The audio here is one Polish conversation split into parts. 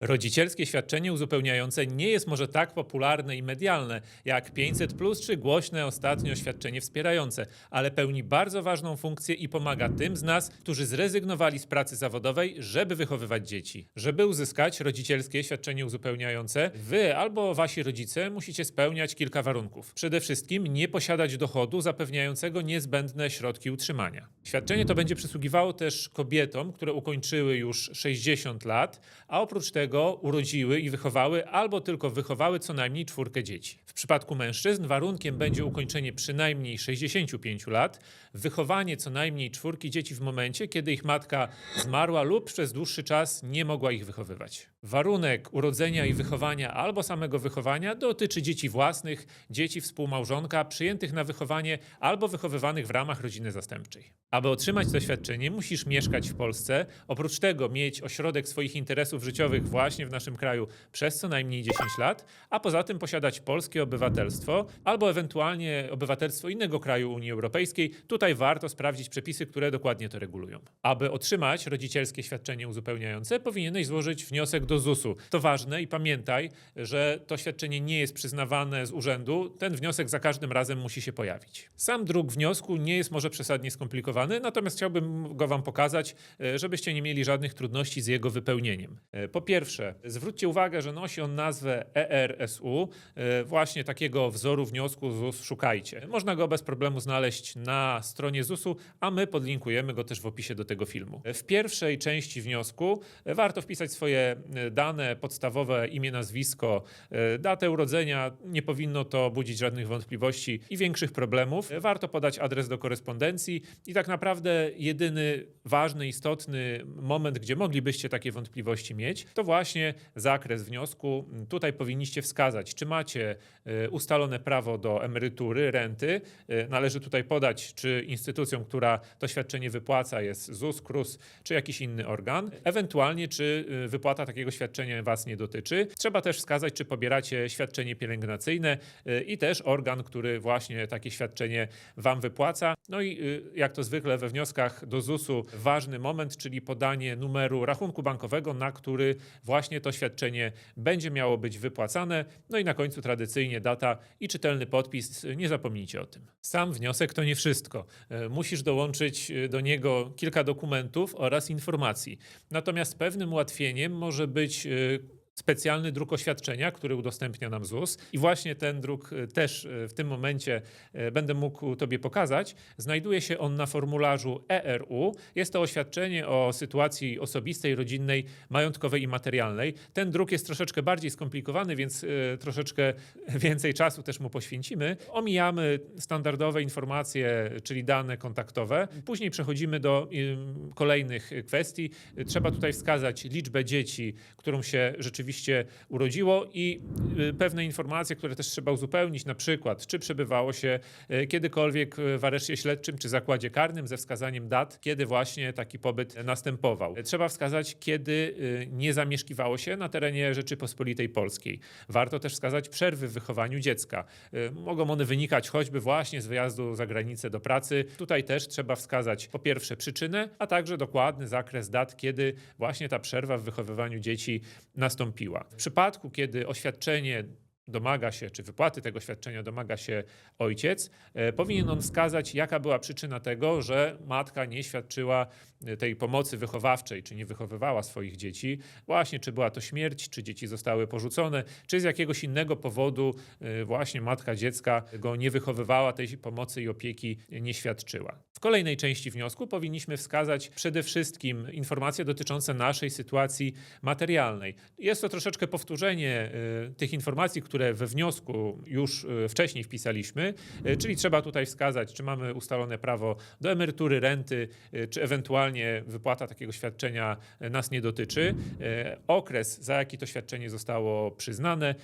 Rodzicielskie świadczenie uzupełniające nie jest może tak popularne i medialne jak 500 czy głośne ostatnio świadczenie wspierające, ale pełni bardzo ważną funkcję i pomaga tym z nas, którzy zrezygnowali z pracy zawodowej, żeby wychowywać dzieci. Żeby uzyskać rodzicielskie świadczenie uzupełniające, wy albo wasi rodzice musicie spełniać kilka warunków. Przede wszystkim nie posiadać dochodu zapewniającego niezbędne środki utrzymania. Świadczenie to będzie przysługiwało też kobietom, które ukończyły już 60 lat, a oprócz tego urodziły i wychowały albo tylko wychowały co najmniej czwórkę dzieci. W przypadku mężczyzn warunkiem będzie ukończenie przynajmniej 65 lat, wychowanie co najmniej czwórki dzieci w momencie, kiedy ich matka zmarła lub przez dłuższy czas nie mogła ich wychowywać. Warunek urodzenia i wychowania albo samego wychowania dotyczy dzieci własnych, dzieci współmałżonka przyjętych na wychowanie albo wychowywanych w ramach rodziny zastępczej. Aby otrzymać to świadczenie, musisz mieszkać w Polsce, oprócz tego mieć ośrodek swoich interesów życiowych właśnie w naszym kraju przez co najmniej 10 lat, a poza tym posiadać polskie obywatelstwo albo ewentualnie obywatelstwo innego kraju Unii Europejskiej. Tutaj warto sprawdzić przepisy, które dokładnie to regulują. Aby otrzymać rodzicielskie świadczenie uzupełniające, powinieneś złożyć wniosek do ZUS-u. To ważne i pamiętaj, że to świadczenie nie jest przyznawane z urzędu. Ten wniosek za każdym razem musi się pojawić. Sam druk wniosku nie jest może przesadnie skomplikowany, natomiast chciałbym go Wam pokazać, e, żebyście nie mieli żadnych trudności z jego wypełnieniem. E, Po pierwsze, zwróćcie uwagę, że nosi on nazwę ERSU, e, właśnie takiego wzoru wniosku ZUS szukajcie. Można go bez problemu znaleźć na stronie ZUS-u, a my podlinkujemy go też w opisie do tego filmu. W pierwszej części wniosku e, warto wpisać swoje e, dane podstawowe, imię, nazwisko, e, datę urodzenia. Nie powinno to budzić żadnych wątpliwości i większych problemów. Warto podać adres do korespondencji i tak naprawdę jedyny ważny, istotny moment, gdzie moglibyście takie wątpliwości mieć, to właśnie zakres wniosku. Tutaj powinniście wskazać, czy macie ustalone prawo do emerytury, renty. Należy tutaj podać, czy instytucją, która to świadczenie wypłaca jest ZUS, KRUS, czy jakiś inny organ. Ewentualnie, czy e, wypłata takiego świadczenia Was nie dotyczy. Trzeba też wskazać, czy pobieracie świadczenie pielęgnacyjne e, i też organ, który właśnie takie świadczenie Wam wypłaca. No i y, jak to zwykle we wnioskach do ZUS-u ważny moment, czyli podanie numeru rachunku bankowego, na który właśnie to świadczenie będzie miało być wypłacane. No i na końcu tradycyjnie data i czytelny podpis. Nie zapomnijcie o tym. Sam wniosek to nie wszystko. E, Musisz dołączyć e, do niego kilka dokumentów oraz informacji. Natomiast pewnym ułatwieniem może być e, specjalny druk oświadczenia, który udostępnia nam ZUS. I właśnie ten druk e, też e, w tym momencie e, będę mógł Tobie pokazać. Znajduje się on na formularzu ERU. Jest to oświadczenie o sytuacji osobistej, rodzinnej, majątkowej i materialnej. Ten druk jest troszeczkę bardziej skomplikowany, więc troszeczkę więcej czasu też mu poświęcimy. Omijamy standardowe informacje, czyli dane kontaktowe. Później przechodzimy do kolejnych kwestii. Trzeba tutaj wskazać liczbę dzieci, którą się rzeczywiście urodziło i y, pewne informacje, które też trzeba uzupełnić, na przykład czy przebywało się y, kiedykolwiek w areszcie śledczym czy zakładzie karnym ze wskazaniem dat, kiedy właśnie taki pobyt następował. Trzeba wskazać, kiedy y, nie zamieszkiwało się na terenie Rzeczypospolitej Polskiej. Warto też wskazać przerwy w wychowaniu dziecka. Mogą one wynikać choćby właśnie z wyjazdu za granicę do pracy. Tutaj też trzeba wskazać po pierwsze przyczynę, a także dokładny zakres dat, kiedy właśnie ta przerwa w wychowywaniu dzieci nastąpiła. W przypadku, kiedy oświadczenie domaga się, czy wypłaty tego świadczenia domaga się ojciec, e, powinien on wskazać, jaka była przyczyna tego, że matka nie świadczyła e, tej pomocy wychowawczej, czy nie wychowywała swoich dzieci. Właśnie, czy była to śmierć, czy dzieci zostały porzucone, czy z jakiegoś innego powodu e, właśnie matka dziecka go nie wychowywała, tej pomocy i opieki nie świadczyła. W kolejnej części wniosku powinniśmy wskazać przede wszystkim informacje dotyczące naszej sytuacji materialnej. Jest to troszeczkę powtórzenie y, tych informacji, które we wniosku już y, wcześniej wpisaliśmy, y, czyli trzeba tutaj wskazać, czy mamy ustalone prawo do emerytury, renty, czy ewentualnie wypłata takiego świadczenia nas nie dotyczy, okres, za jaki to świadczenie zostało przyznane,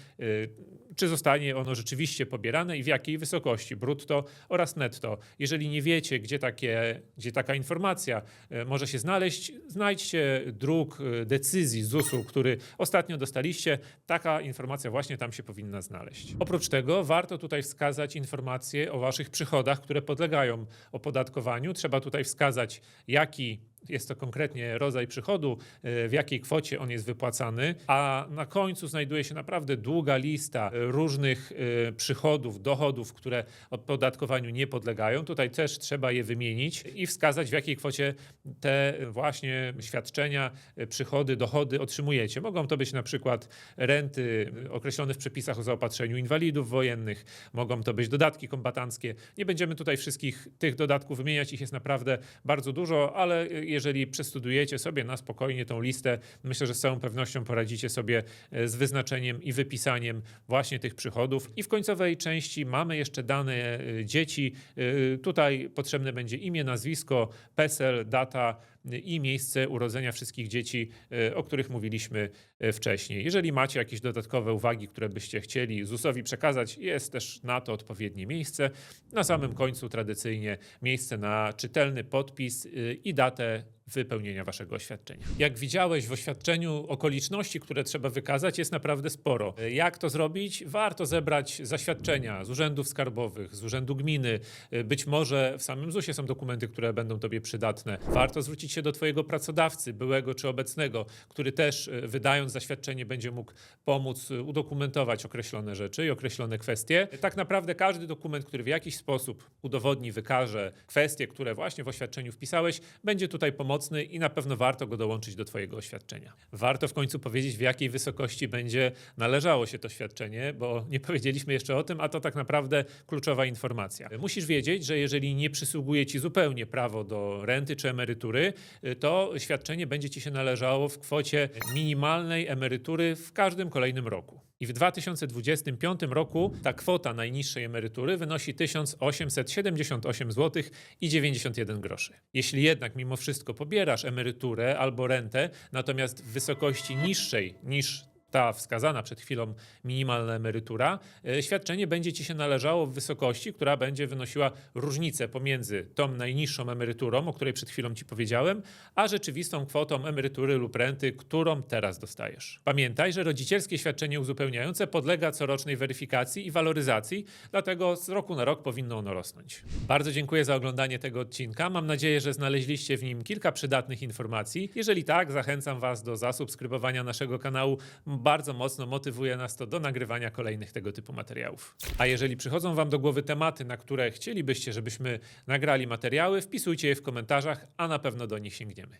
czy zostanie ono rzeczywiście pobierane i w jakiej wysokości, brutto oraz netto. Jeżeli nie wiecie, gdzie, takie, gdzie taka informacja e, może się znaleźć, znajdźcie druk e, decyzji ZUS-u, który ostatnio dostaliście. Taka informacja właśnie tam się powinna znaleźć. Oprócz tego warto tutaj wskazać informacje o waszych przychodach, które podlegają opodatkowaniu. Trzeba tutaj wskazać, jaki jest to konkretnie rodzaj przychodu, e, w jakiej kwocie on jest wypłacany, a na końcu znajduje się naprawdę długa lista różnych e, przychodów, dochodów, które opodatkowaniu nie podlegają. Tutaj też trzeba je wymienić i wskazać, w jakiej kwocie te właśnie świadczenia, e, przychody, dochody otrzymujecie. Mogą to być na przykład renty określone w przepisach o zaopatrzeniu inwalidów wojennych, mogą to być dodatki kombatanckie. Nie będziemy tutaj wszystkich tych dodatków wymieniać, ich jest naprawdę bardzo dużo, ale jeżeli przestudujecie sobie na spokojnie tą listę, myślę, że z całą pewnością poradzicie sobie e, z wyznaczeniem i wypisaniem właśnie tych przychodów. I w końcowej części mamy jeszcze dane e, dzieci. E, Tutaj potrzebne będzie imię, nazwisko, PESEL, data i miejsce urodzenia wszystkich dzieci, e, o których mówiliśmy e, wcześniej. Jeżeli macie jakieś dodatkowe uwagi, które byście chcieli ZUS-owi przekazać, jest też na to odpowiednie miejsce. Na samym końcu tradycyjnie miejsce na czytelny podpis y, i datę wypełnienia waszego oświadczenia. Jak widziałeś w oświadczeniu, okoliczności, które trzeba wykazać, jest naprawdę sporo. Jak to zrobić? Warto zebrać zaświadczenia z urzędów skarbowych, z urzędu gminy. Być może w samym ZUS-ie są dokumenty, które będą tobie przydatne. Warto zwrócić się do twojego pracodawcy, byłego czy obecnego, który też y, wydając zaświadczenie będzie mógł pomóc y, udokumentować określone rzeczy i określone kwestie. Tak naprawdę każdy dokument, który w jakiś sposób udowodni, wykaże kwestie, które właśnie w oświadczeniu wpisałeś, będzie tutaj pomocny i na pewno warto go dołączyć do twojego oświadczenia. Warto w końcu powiedzieć, w jakiej wysokości będzie należało się to świadczenie, bo nie powiedzieliśmy jeszcze o tym, a to tak naprawdę kluczowa informacja. Musisz wiedzieć, że jeżeli nie przysługuje ci zupełnie prawo do renty czy emerytury, to świadczenie będzie ci się należało w kwocie minimalnej emerytury w każdym kolejnym roku. I w 2025 roku ta kwota najniższej emerytury wynosi 1878 zł i 91 groszy. Jeśli jednak mimo wszystko pobierasz emeryturę albo rentę, natomiast w wysokości niższej niż ta wskazana przed chwilą minimalna emerytura, e, świadczenie będzie ci się należało w wysokości, która będzie wynosiła różnicę pomiędzy tą najniższą emeryturą, o której przed chwilą ci powiedziałem, a rzeczywistą kwotą emerytury lub renty, którą teraz dostajesz. Pamiętaj, że rodzicielskie świadczenie uzupełniające podlega corocznej weryfikacji i waloryzacji, dlatego z roku na rok powinno ono rosnąć. Bardzo dziękuję za oglądanie tego odcinka. Mam nadzieję, że znaleźliście w nim kilka przydatnych informacji. Jeżeli tak, zachęcam Was do zasubskrybowania naszego kanału. Bardzo mocno motywuje nas to do nagrywania kolejnych tego typu materiałów. A jeżeli przychodzą Wam do głowy tematy, na które chcielibyście, żebyśmy nagrali materiały, wpisujcie je w komentarzach, a na pewno do nich sięgniemy.